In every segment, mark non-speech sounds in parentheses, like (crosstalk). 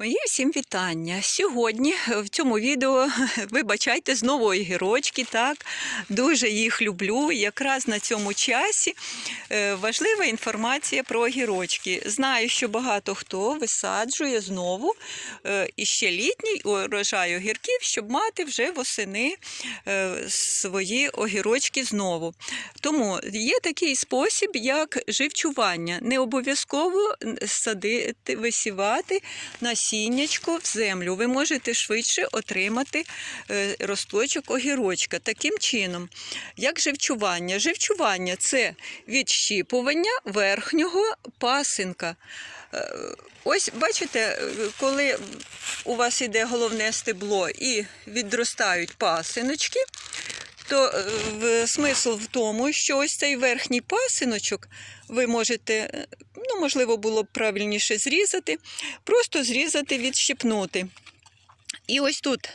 Мої всім вітання. Сьогодні в цьому відео (laughs) вибачайте знову огірочки. Так дуже їх люблю. Якраз на цьому часі е, важлива інформація про огірочки. Знаю, що багато хто висаджує знову е, іще літній урожай огірків, щоб мати вже восени е, свої огірочки знову. Тому є такий спосіб, як живчування. Не обов'язково садити, висівати насіннячко в землю. Ви можете швидше отримати е, росточок огірочка. Таким чином, як живчування. Живчування це відщіпування верхнього пасинка. Е, Ось бачите, е, коли у вас іде головне стебло і відростають пасиночки, то е, в, смисл в тому, що ось цей верхній пасиночок ви можете, е, ну, можливо, було б правильніше зрізати, просто зрізати, відщипнути. І ось тут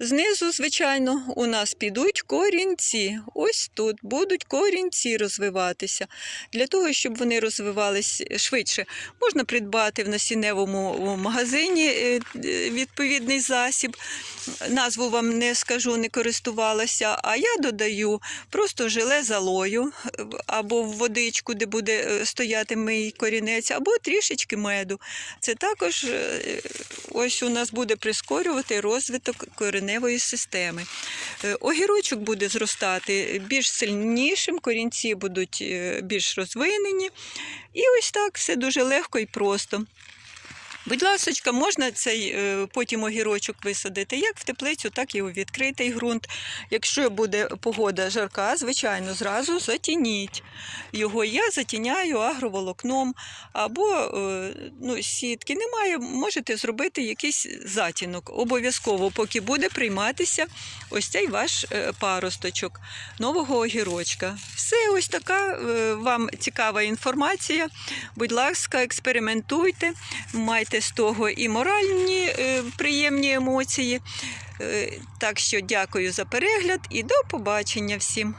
знизу, звичайно, у нас підуть корінці. Ось тут будуть корінці розвиватися. Для того, щоб вони розвивались швидше, можна придбати в насінневому магазині е, відповідний засіб. Назву вам не скажу, не користувалася, а я додаю просто желе залою е, або в водичку, де буде е, стояти мій корінець, або трішечки меду. Це також е, ось у нас буде прискорювати розвиток кореневої системи. Е, Огірочок буде зростати більш сильнішим, корінці будуть е, більш розвинені. І ось так все дуже легко і просто. Будь ласочка, можна цей е, потім огірочок висадити як в теплицю, так і у відкритий ґрунт. Якщо буде погода жарка, звичайно, зразу затініть його. Я затіняю агроволокном або е, ну, сітки. Немає, можете зробити якийсь затінок. Обов'язково, поки буде прийматися ось цей ваш е, паросточок нового огірочка. Все ось така вам цікава інформація. Будь ласка, експериментуйте, майте з того і моральні е, приємні емоції. Е, Так що дякую за перегляд і до побачення всім.